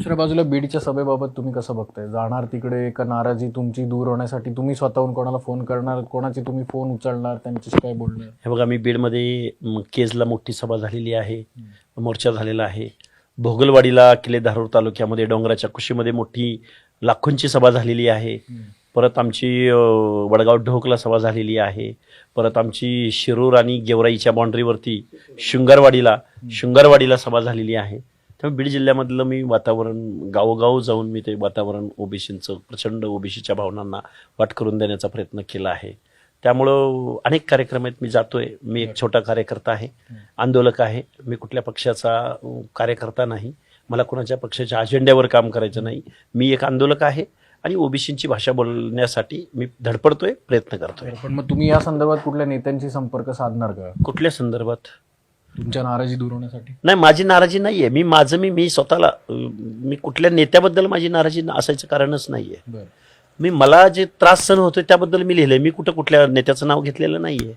दुसऱ्या बाजूला बीडच्या सभेबाबत तुम्ही कसं बघताय? जाणार तिकडे का नाराजी तुमची दूर होण्यासाठी तुम्ही स्वतःहून कोणाला फोन करणार? कोणाचे तुम्ही फोन उचलणार? त्यांच्याशी काय बोलणार? हे बघा मी बीडमध्ये केजला मोठी सभा झालेली आहे. मोर्चा झालेला आहे. भोगलवाडीला किल्ले धारूर तालुक्यामध्ये डोंगराच्या कुशीमध्ये मोठी लाखोंची सभा झालेली आहे. परत आमची वडगाव ढोकला सभा झालेली आहे. परत आमची शिरूर आणि गेवराईच्या बाँड्रीवरती शृंगारवाडीला शृंगारवाडीला सभा झालेली आहे. त्यामुळे बीड जिल्ह्यामधलं मी वातावरण गावोगाव जाऊन मी ते वातावरण ओबीसींचं प्रचंड ओबीसीच्या भावनांना वाट करून देण्याचा प्रयत्न केला आहे. त्यामुळं अनेक कार्यक्रम आहेत. मी जातोय. मी एक छोटा कार्यकर्ता आहे. आंदोलक आहे. मी कुठल्या पक्षाचा कार्यकर्ता नाही. मला कुणाच्या पक्षाच्या अजेंड्यावर काम करायचं नाही. मी एक आंदोलक आहे आणि ओबीसींची भाषा बोलण्यासाठी मी धडपडतोय प्रयत्न करतोय. पण मग तुम्ही या संदर्भात कुठल्या नेत्यांशी संपर्क साधणार का? कुठल्या संदर्भात? तुमच्या नाराजी दूर होण्यासाठी? नाही माझी नाराजी नाहीये. मी माझं मी मी स्वतःला मी कुठल्या नेत्याबद्दल माझी नाराजी असायचं कारणच नाहीये. बरं. मी मला जे त्रास सहन होतोय त्याबद्दल मी लिहिलंय. मी कुठं कुठल्या नेत्याचं नाव घेतलेलं नाहीये.